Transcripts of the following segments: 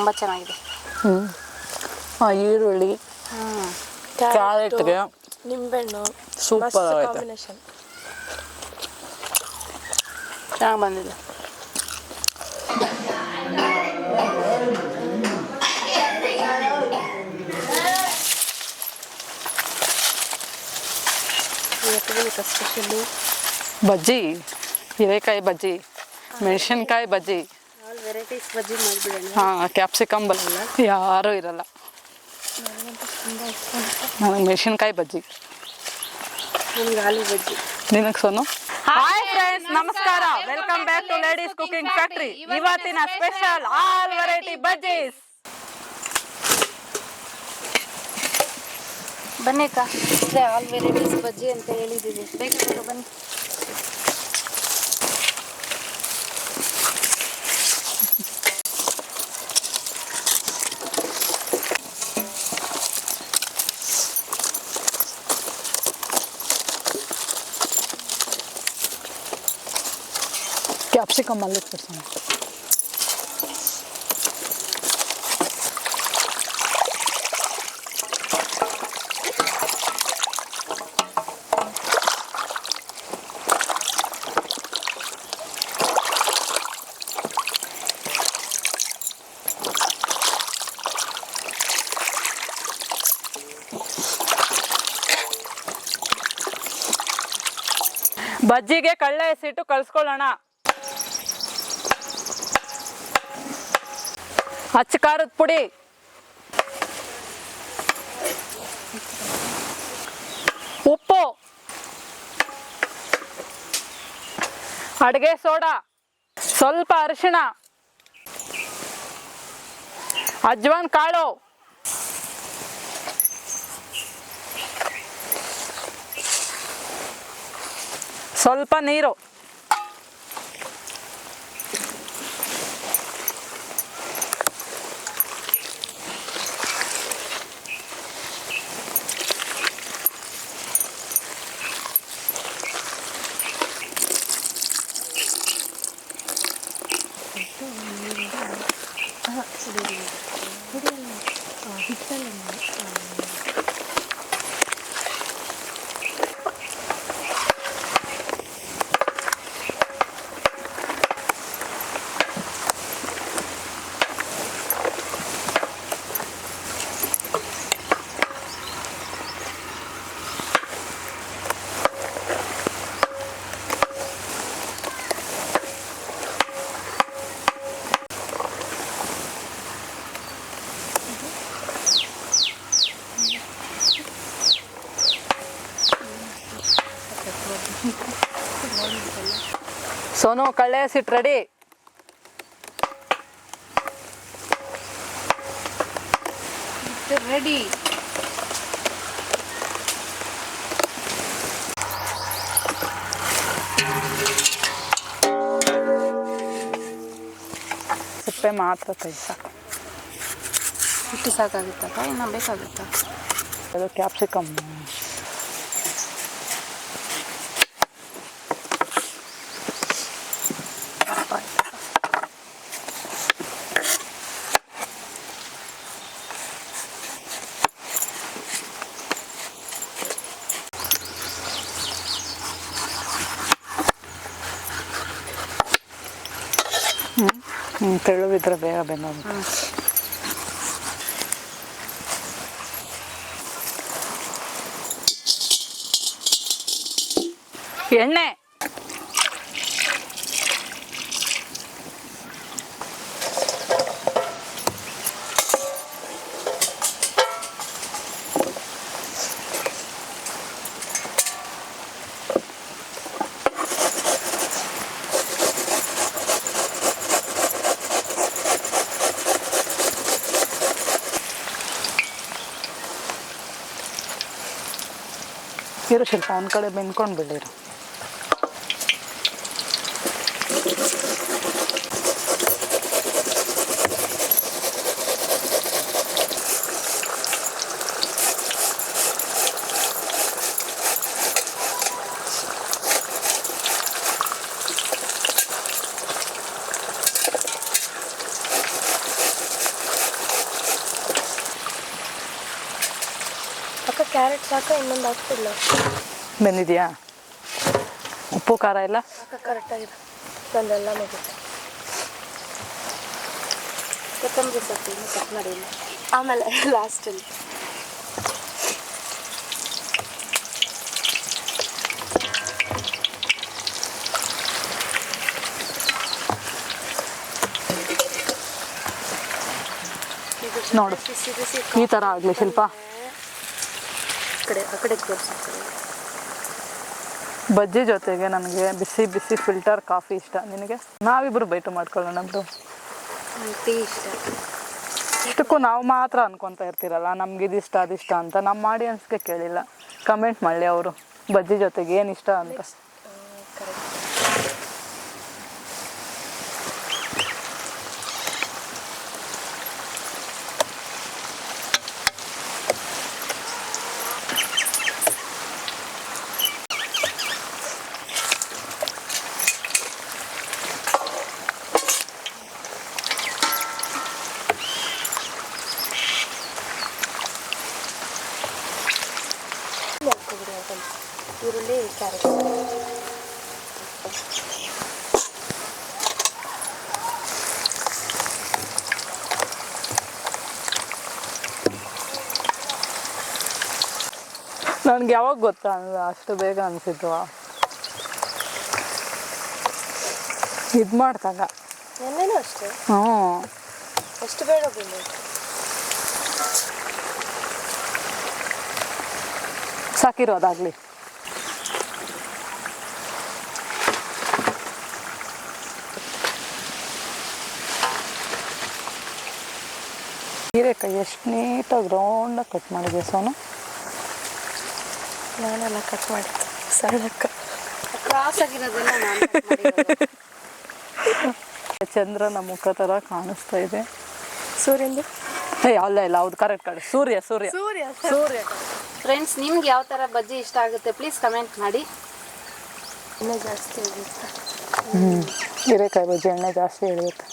ತುಂಬ ಚೆನ್ನಾಗಿದೆ. ಹ್ಞೂ ಈರುಳ್ಳಿ ಹ್ಞೂ ಕ್ಯಾರೆಟ್ಗೆ ನಿಂಬೆಹಣ್ಣು ಸೂಪರ್ ಆಗೈತೆ ಕಾಂಬಿನೇಷನ್. ಚೆನ್ನಾಗಿ ಬಂದಿದೆ. ಇವತ್ತು ಸ್ಪೆಷಲಿ ಬಜ್ಜಿ ಹೀರೆಕಾಯಿ ಬಜ್ಜಿ ಮೆಣಸಿನ್ಕಾಯಿ ಬಜ್ಜಿ. ಆಲ್ ವೆರೈಟೀಸ್ ಬಜ್ಜಿ ಮಾಡಿಬಿಡೋಣ. ಹಾಂ ಕ್ಯಾಪ್ಸಿಕಮ್ ಬರಲ್ಲ ಯಾರೂ ಇರಲ್ಲ. ನನಗೆ ಮೆಣಸಿನ್ಕಾಯಿ ಬಜ್ಜಿ. ನನಗೆ ಆಲೂ ಬಜ್ಜಿ. ನಿನಗೆ ಸೋನು? ಹಾಯ್ ಫ್ರೆಂಡ್ಸ್ ನಮಸ್ಕಾರ. Welcome back to ladies cooking factory ಇವತ್ತಿನ ಸ್ಪೆಷಲ್ ಆಲ್ ವೆರೈಟಿ ಬಜ್ಜೀಸ್ ಬನ್ನಿ ಅಕ್ಕ ಇದೇ ಆಲ್ ವೆರೈಟೀಸ್ ಬಜ್ಜಿ ಅಂತ ಹೇಳಿದ್ದೀವಿ ಬೇಕಾದ್ರೆ ಬನ್ನಿ. ಕ್ಯಾಪ್ಸಿಕಮ್ ಅಲ್ಲಿ ತೋರ್ಸೋಣ ಬಜ್ಜಿಗೆ ಕಳ್ಳೆ ಎಸಿಟ್ಟು ಕಳ್ಸ್ಕೊಳ್ಳೋಣ. ಅಚ್ಚ ಖಾರದ ಪುಡಿ. ಉಪ್ಪು. ಅಡುಗೆ ಸೋಡಾ. ಸ್ವಲ್ಪ ಅರಿಶಿಣ. ಅಜ್ವಾನ್ ಕಾಳು. ಸ್ವಲ್ಪ ನೀರು. ಸೋನು ಕಳ್ಳೆ ಸಿಟ್ಟು ರೆಡಿ ರೆಡಿ ಸಿಪ್ಪೆ ಮಾತ್ರ ತೆಗಿ ಸಾಕು. ಹಿಟ್ಟು ಸಾಕಾಗುತ್ತಕ್ಕ ಇನ್ನು ಬೇಕಾಗುತ್ತಾ? ಅದು ಕ್ಯಾಪ್ಸಿಕಮ್ ಹ್ಞೂ ತೆಳುವಿದ್ರೆ ಬೇಗ ಬೆನ್ನೋದು ಎಣ್ಣೆ. ಇರು ಶಿಲ್ಪ ಒಂದು ಕಡೆ ಬೆಂದ್ಕೊಂಡು ಬಿಡಿರು ಸಾಕ ಇನ್ನೊಂದು ಹಾಕ್ತಿಲ್ಲ ಬೆಂದಿದೆಯಾ? ಉಪ್ಪು ಖಾರ ಎಲ್ಲ? ಕರೆಕ್ಟಾಗಿದೆ ನಂದೆಲ್ಲ ಮುಗಿತು. ಕೊತ್ತಂಬರಿ ಸೊಪ್ಪು ಇನ್ನು ಕಟ್ ಮಾಡಿಲ್ಲ. ಆಮೇಲೆ ಲಾಸ್ಟಲ್ಲಿ ನೋಡು. ಈ ಥರ ಆಗಲಿ ಶಿಲ್ಪ. ಕಡೆ ಆ ಕಡೆ ಬಜ್ಜಿ ಜೊತೆಗೆ ನನಗೆ ಬಿಸಿ ಬಿಸಿ ಫಿಲ್ಟರ್ ಕಾಫಿ ಇಷ್ಟ. ನಿನಗೆ? ನಾವಿಬ್ಬರು ಬೈಟು ಮಾಡ್ಕೊಳ್ಳೋಣ ಬಿಡು ಟೀ ಇಷ್ಟ. ಇಷ್ಟಕ್ಕೂ ನಾವು ಮಾತ್ರ ಅನ್ಕೊತಾ ಇರ್ತೀರಲ್ಲ ನಮ್ಗೆ ಇದಿಷ್ಟ ಅದಿಷ್ಟ ಅಂತ ನಮ್ಮ ಆಡಿಯನ್ಸ್ಗೆ ಕೇಳಿಲ್ಲ. ಕಮೆಂಟ್ ಮಾಡಲಿ ಅವರು ಬಜ್ಜಿ ಜೊತೆಗೆ ಏನು ಇಷ್ಟ ಅಂತ. ಹಾಕ್ಕೊಬಿಡಿ ಅದನ್ನು ಈರುಳ್ಳಿ ಕ್ಯಾರೆಟ್ ನನ್ಗೆ ಯಾವಾಗ ಗೊತ್ತಾ ಅಷ್ಟು ಬೇಗ ಅನಿಸಿದ್ವು ಇದು ಮಾಡ್ದಾಗ. ನೆನ್ನೆನೂ ಅಷ್ಟೇ? ಹ್ಞೂ ಅಷ್ಟು ಬೇಗ ಬಂದೈತೆ ಸಾಕಿರೋದಾಗಲಿ. ಹೀರೆಕಾಯಿ ಎಷ್ಟು ನೀಟಾಗಿ ರೌಂಡಾಗಿ ಕಟ್ ಮಾಡಿದೆ ಸೋನು? ನಾನೆಲ್ಲ ಕಟ್ ಮಾಡಿದ್ದೆ ಸಣ್ಣಕ್ಕ. ಕ್ರಾಸ್ ಆಗಿರೋದೆಲ್ಲ ನಾನು cut ಮಾಡಿರೋದು. ಚಂದ್ರನ ಮುಖ ಥರ ಕಾಣಿಸ್ತಾ ಇದೆ. ಸೂರ್ಯಂದು? ಏ ಅಲ್ಲ ಇಲ್ಲ ಹೌದು correct correct Surya Surya. Surya Surya. Friends ನಿಮ್ಗೆ ಯಾವ ಥರ ಬಜ್ಜಿ ಇಷ್ಟ ಆಗುತ್ತೆ? ಪ್ಲೀಸ್ ಕಮೆಂಟ್ ಮಾಡಿ. ಎಣ್ಣೆ ಜಾಸ್ತಿ ಹೋಗುತ್ತೆ ಹ್ಞೂ ಹೀರೆಕಾಯಿ ಬಜ್ಜಿ ಎಣ್ಣೆ ಜಾಸ್ತಿ ಹಿಡಿಯುತ್ತೆ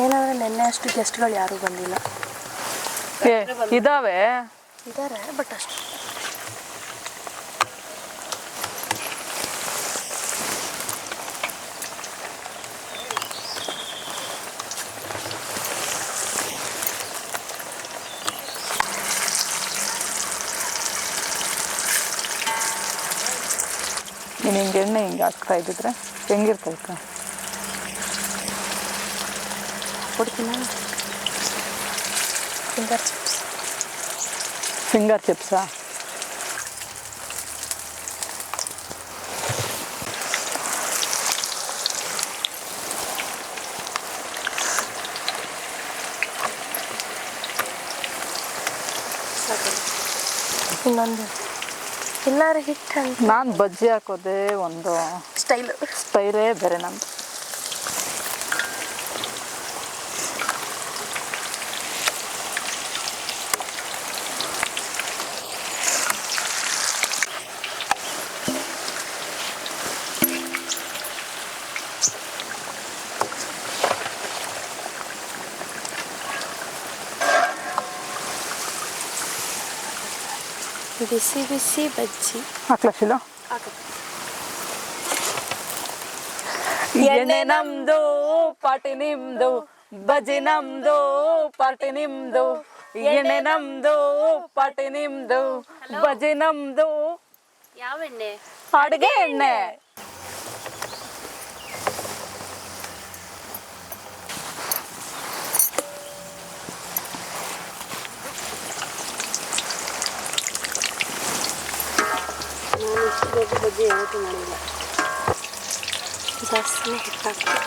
ಏನಾದ್ರೆ ನೆನ್ನೆ ಅಷ್ಟು ಗೆಸ್ಟ್ಗಳು ಯಾರೂ ಬಂದಿಲ್ಲ. ಏ ಇದಾವೆ. ಇದ್ದಾರೆ ಬಟ್ ಅಷ್ಟು ನೀನು ಹಿಂಗೆ ಎಣ್ಣೆ ಹಿಂಗೆ ಹಾಕ್ತಾ ಇದ್ದಿದ್ರೆ ಹೆಂಗಿರ್ತೈತೆ ಕೊಡ್ತೀನಿ ಫಿಂಗರ್ ಚಿಪ್ಸ್ ಫಿಂಗರ್ ಚಿಪ್ಸಾ ಸಾಕು ಇನ್ನೊಂದು ಎಲ್ಲರೂ ಹಿಟ್ಟು ಅಂತ. ನಾನು ಬಜ್ಜಿ ಹಾಕೋದೇ ಒಂದು ಸ್ಟೈಲ್ ಸ್ಟೈಲೇ ಬೇರೆ ನಂದು ಬಿಸಿ ಬಿಸಿ ಬಜ್ಜಿ. ಹಾಕ್ಲಾ ಶಿಲ ಹಾಕು. ಎಣ್ಣೆ ನಮ್ದು ಪಾಟಿ ನಿಮ್ದು ಬಜ್ಜಿ ನಮ್ದು ಪಾಟಿ ನಿಮ್ದು. ಎಣ್ಣೆ ನಮ್ದು ಪಾಟಿ ನಿಮ್ದು ಬಜ್ಜಿ ನಮ್ದು. ಯಾವ ಎಣ್ಣೆ? ಅಡುಗೆ ಎಣ್ಣೆ. ನಾನು ಬಗ್ಗೆ ಯಾವತ್ತೂ ಮಾಡಿಲ್ಲ ಜಾಸ್ತಿನೇ ಹಿಟ್ಟಾಗ್ತದೆ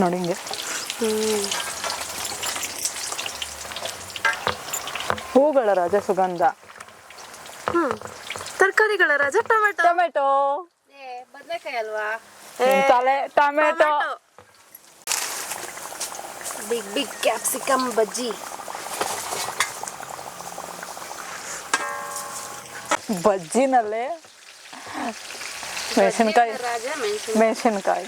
ನೋಡಿ ಹಿಂಗೆ. ಹ್ಞೂ ಹೂಗಳ ರಾಜ ಸುಗಂಧ. ಹ್ಞೂ ತರಕಾರಿಗಳ ರಾಜ ಟೊಮೆಟೊ. ಟೊಮೆಟೊ. ಬದನೆಕಾಯಿ ಅಲ್ವಾ? ತಲೆ tomato. Big big capsicum bajji. ಬಜ್ಜಿನಲ್ಲೇ ಮೆಣಸಿನ್ಕಾಯಿ ಮೆಣಸಿನ್ಕಾಯಿ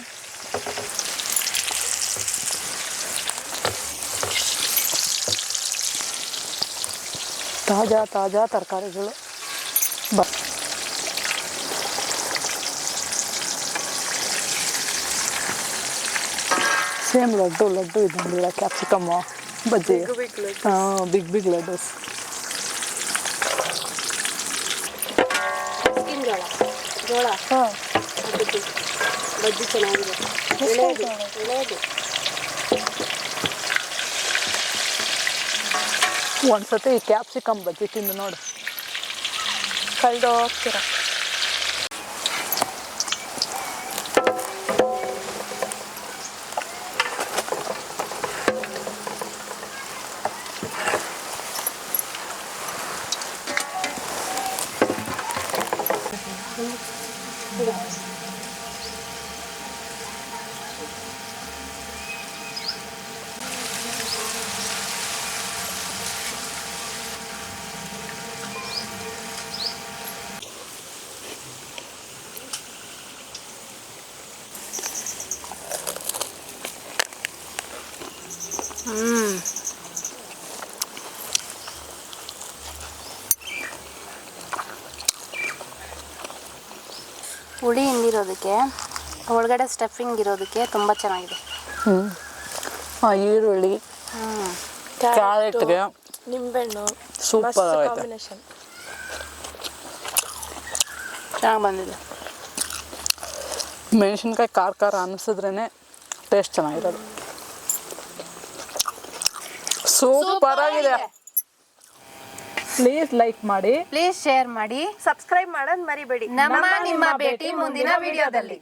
ತಾಜಾ ತಾಜಾ ತರಕಾರಿಗಳು ಬ ಸೇಮ್ ಲಡ್ಡು ಲಡ್ಡು ಇದ್ದಂಗಿಲ್ಲ ಕ್ಯಾಪ್ಸಿಕಮ್ಮು ಬಜ್ಜಿ ಹಾಂ ಬಿಗ್ ಬಿಗ್ ಲಡ್ಡೂಸ್ ಜೋಳ. ಹಾಂ. ಬಜ್ಜಿ ಬಜ್ಜಿ ಚೆನ್ನಾಗಿದೆ. ಎಳೆಯದು ಎಳೆಯದು ಒಂದ್ಸತಿ ಈ ಕ್ಯಾಪ್ಸಿಕಮ್ ಬಜ್ಜಿ ತಿಂದು ನೋಡು. ಕಳ್ದು ಹುಳಿ ಹಿಂಡಿರೋದಕ್ಕೆ ಒಳಗಡೆ ಸ್ಟಫಿಂಗ್ ಇರೋದಕ್ಕೆ ತುಂಬ ಚೆನ್ನಾಗಿದೆ. ಹ್ಞೂ ಈರುಳ್ಳಿ ಕ್ಯಾರೆಟ್ಗೆ ನಿಂಬೆಹಣ್ಣು ಸೂಪರ್ ಆಗೈತೆ ಕಾಂಬಿನೇಷನ್ ಚೆನ್ನಾಗಿ ಬಂದಿದೆ. ಮೆಣಸಿನ್ಕಾಯಿ ಖಾರ ಖಾರ ಅನ್ನಿಸಿದ್ರೇ ಟೇಸ್ಟ್ ಚೆನ್ನಾಗಿರೋದು. ಸೂಪರ್ ಆಗಿದೆ ಪ್ಲೀಸ್ ಲೈಕ್ ಮಾಡಿ. ಪ್ಲೀಸ್ ಶೇರ್ ಮಾಡಿ. ಸಬ್ಸ್ಕ್ರೈಬ್ ಮಾಡೋದ್ ಮರಿಬೇಡಿ. ನಮ್ಮ ನಿಮ್ಮ ಭೇಟಿ ಮುಂದಿನ ವಿಡಿಯೋದಲ್ಲಿ